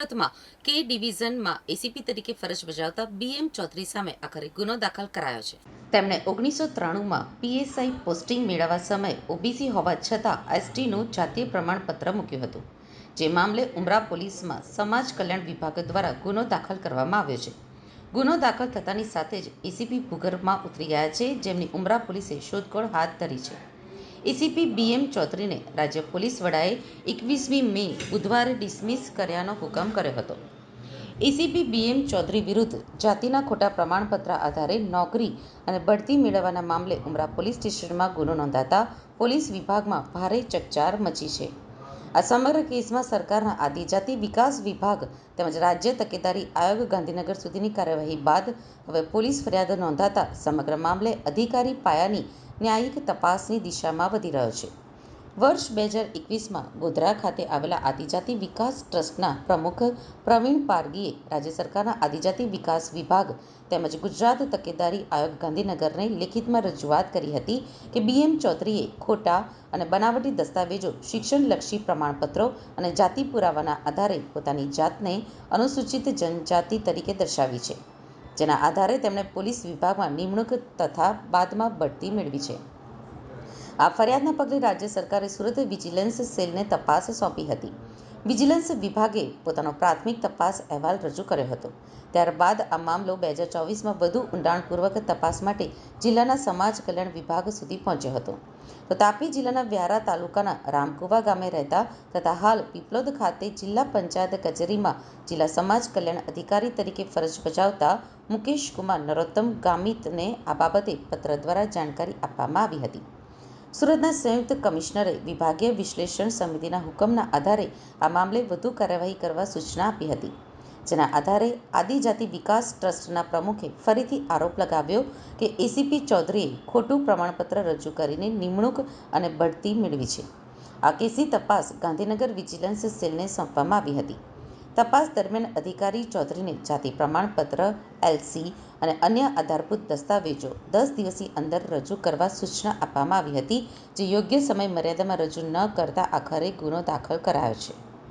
સુરતમાં કે ડિવિઝનમાં એસીપી તરીકે ફરજ બજાવતા બીએમ ચૌધરી સામે આખરે ગુનો દાખલ કરાયો છે. તેમણે ઓગણીસો ત્રાણુંમાં પીએસઆઈ પોસ્ટિંગ મેળવવા સમયે ઓબીસી હોવા છતાં એસટીનું જાતીય પ્રમાણપત્ર મૂક્યું હતું. જે મામલે ઉમરા પોલીસમાં સમાજ કલ્યાણ વિભાગ દ્વારા ગુનો દાખલ કરવામાં આવ્યો છે. ગુનો દાખલ થતાની સાથે જ એસીપી ભૂગર્ભમાં ઉતરી ગયા છે, જેમની ઉમરા પોલીસે શોધખોળ હાથ ધરી છે. એસીપી બીએમ ચૌધરીને રાજ્ય પોલીસ વડાએ એકવીસમી મે બુધવારે ડિસમિસ કર્યાનો હુકમ કર્યો હતો. એસીપી બીએમ ચૌધરી વિરુદ્ધ જાતિના ખોટા પ્રમાણપત્ર આધારે નોકરી અને બઢતી મેળવવાના મામલે ઉમરા પોલીસ સ્ટેશનમાં ગુનો નોંધાતા પોલીસ વિભાગમાં ભારે ચકચાર મચી છે. આ સમગ્ર કેસમાં સરકારના આદિજાતિ વિકાસ વિભાગ તેમજ રાજ્ય તકેદારી આયોગ ગાંધીનગર સુધીની કાર્યવાહી બાદ હવે પોલીસ ફરિયાદ નોંધાતા સમગ્ર મામલે અધિકારી પાયાની ન્યાયિક તપાસની દિશામાં વધી રહ્યો છે. વર્ષ બે હજાર એકવીસમાં ગોધરા ખાતે આવેલા આદિજાતિ વિકાસ ટ્રસ્ટના પ્રમુખ પ્રવીણ પારગીએ રાજ્ય સરકારના આદિજાતિ વિકાસ વિભાગ તેમજ ગુજરાત તકેદારી આયોગ ગાંધીનગરને લેખિતમાં રજૂઆત કરી હતી કે બીએમ ચૌધરીએ ખોટા અને બનાવટી દસ્તાવેજો શિક્ષણલક્ષી પ્રમાણપત્રો અને જાતિ પુરાવાના આધારે પોતાની જાતને અનુસૂચિત જનજાતિ તરીકે દર્શાવી છે, જેના આધારે તેમણે પોલીસ વિભાગમાં નિમણૂક તથા બાદમાં બઢતી મેળવી છે. આ ફરિયાદના પગલે રાજ્ય સરકારે સુરત વિજિલન્સ સેલને તપાસ સોંપી હતી. વિજિલન્સ વિભાગે પોતાનો પ્રાથમિક તપાસ અહેવાલ રજૂ કર્યો હતો. ત્યારબાદ આ મામલો બે હજાર ચોવીસમાં વધુ ઊંડાણપૂર્વક તપાસ માટે જિલ્લાના સમાજ કલ્યાણ વિભાગ સુધી પહોંચ્યો હતો. તો તાપી જિલ્લાના વ્યારા તાલુકાના રામકુવા ગામે રહેતા તથા હાલ પીપલોદ ખાતે જિલ્લા પંચાયત કચેરીમાં જિલ્લા સમાજ કલ્યાણ અધિકારી તરીકે ફરજ બજાવતા મુકેશ કુમાર નરોત્તમ ગામિતને આ બાબતે પત્ર દ્વારા જાણકારી આપવામાં આવી હતી. સુરતના સંયુક્ત કમિશનરે વિભાગીય વિશ્લેષણ સમિતિના હુકમના આધારે આ મામલે વધુ કાર્યવાહી કરવા સૂચના આપી હતી, જેના આધારે આદિજાતિ વિકાસ ટ્રસ્ટના પ્રમુખે ફરીથી આરોપ લગાવ્યો કે એસીપી ચૌધરીએ ખોટું પ્રમાણપત્ર રજૂ કરીને નિમણૂક અને બઢતી મેળવી છે. આ કેસની તપાસ ગાંધીનગર વિજિલન્સ સેલને સોંપવામાં આવી હતી. તપાસ દરમિયાન અધિકારી ચૌધરીને જાતિ પ્રમાણપત્ર, એલસી અને અન્ય આધારભૂત દસ્તાવેજો દસ દિવસની અંદર રજૂ કરવા સૂચના આપવામાં આવી હતી, જે યોગ્ય સમય મર્યાદામાં રજૂ ન કરતા આખરે ગુનો દાખલ કરાયો છે.